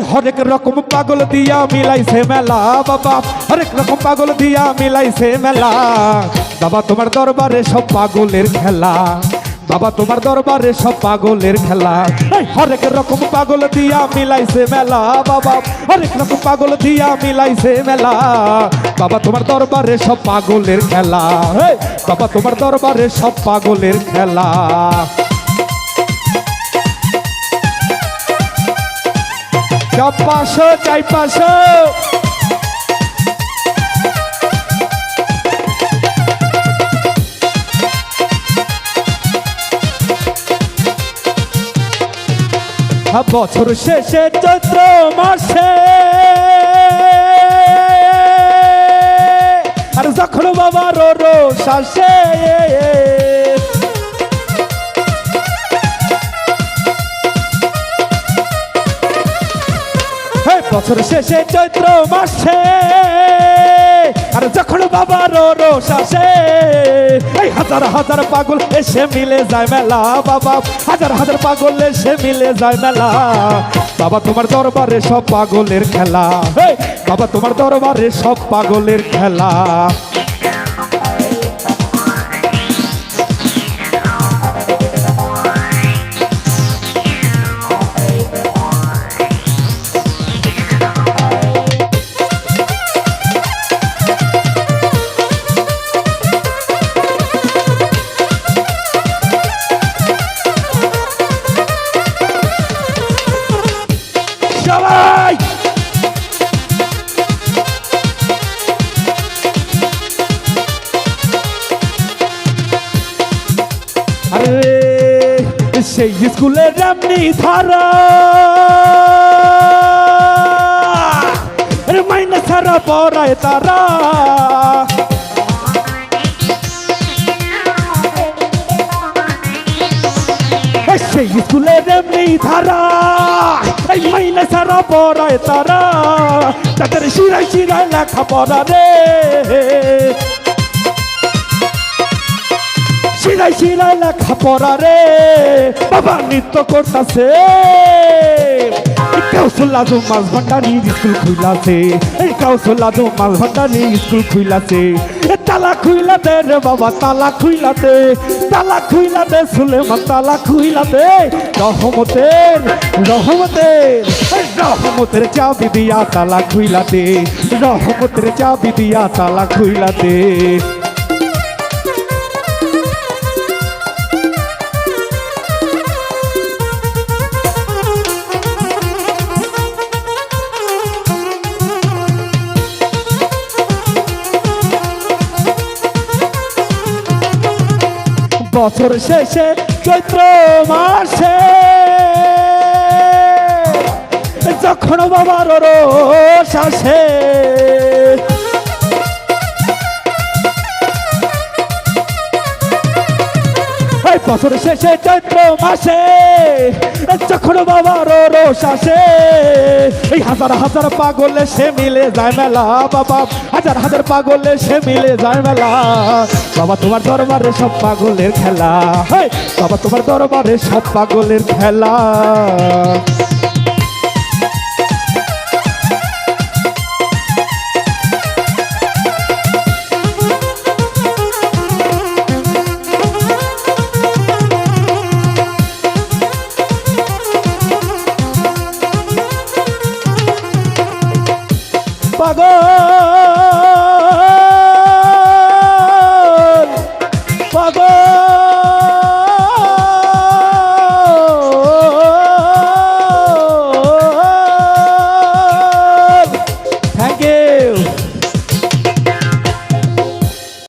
হরেক রকম পাগল দিয়া মিলাইছে মেলা, বাবা। হরেক রকম পাগল দিয়া মিলাইছে মেলা। বাবা, তোমার দরবারে সব পাগলের খেলা। বাবা, তোমার দরবারে সব পাগলের খেলা। হরেক রকম পাগল দিয়া মিলাইছে মেলা, বাবা। হরেক রকম পাগল দিয়া মিলাইছে মেলা। বাবা, তোমার দরবারে সব পাগলের খেলা। বাবা, তোমার দরবারে সব পাগলের খেলা। চাই পাশো বছর শেষে চৈত্র মাসে। আর যখন বাবার রো শাসে বছর শেষে চৈত্র মাসে, আর যখন বাবার রোষ আসে, এই হাজার হাজার পাগল এসে মিলে যায় মেলা, বাবা। হাজার হাজার পাগল এসে মিলে যায় মেলা। বাবা, তোমার দরবারে সব পাগলের খেলা। বাবা, তোমার দরবারে সব পাগলের খেলা। আরে, সেই স্কুলের এমনি ধারা। মাইনে ছাড়া পড়ায় তারা। সেই স্কুলের এমনি ধারা। এই মাইনে ছাড়া পড়ায় তারা। তাদের শিরায় শিরায় লেখা পড়া রে। শিরাই শিরাই লেখা পড়া রে। বাবা, নৃত্য করতেছে কাউসুল্লাদু মাছ ভান্ডারি স্কুল খুইলাছে। এই কাউসুল্লাদু মাছ ভান্ডারি স্কুল খুইলাছে। তালা খুইলাতে বাবা, তালা খুইলাতে। তালা খুইলাতে সুলেমান, তালা খুইলাতে। রহমতের রহমতের এই রহমতের চাবি দিয়া তালা খুইলাতে। রহমতের চাবি তালা খুইলাতে। বছর শেষে চৈত্র মাসে। যখন বাবার রোষ আসে বছর শেষে চৈত্র মাসে, যখন বাবার রোষ আসে, এই হাজার হাজার পাগলে সে মিলে যায় মেলা, বাবা, হাজার হাজার পাগলে সে মিলে যায় মেলা। বাবা, তোমার দরবারে সব পাগলের খেলা বাবা, তোমার দরবারে সব পাগলের খেলা।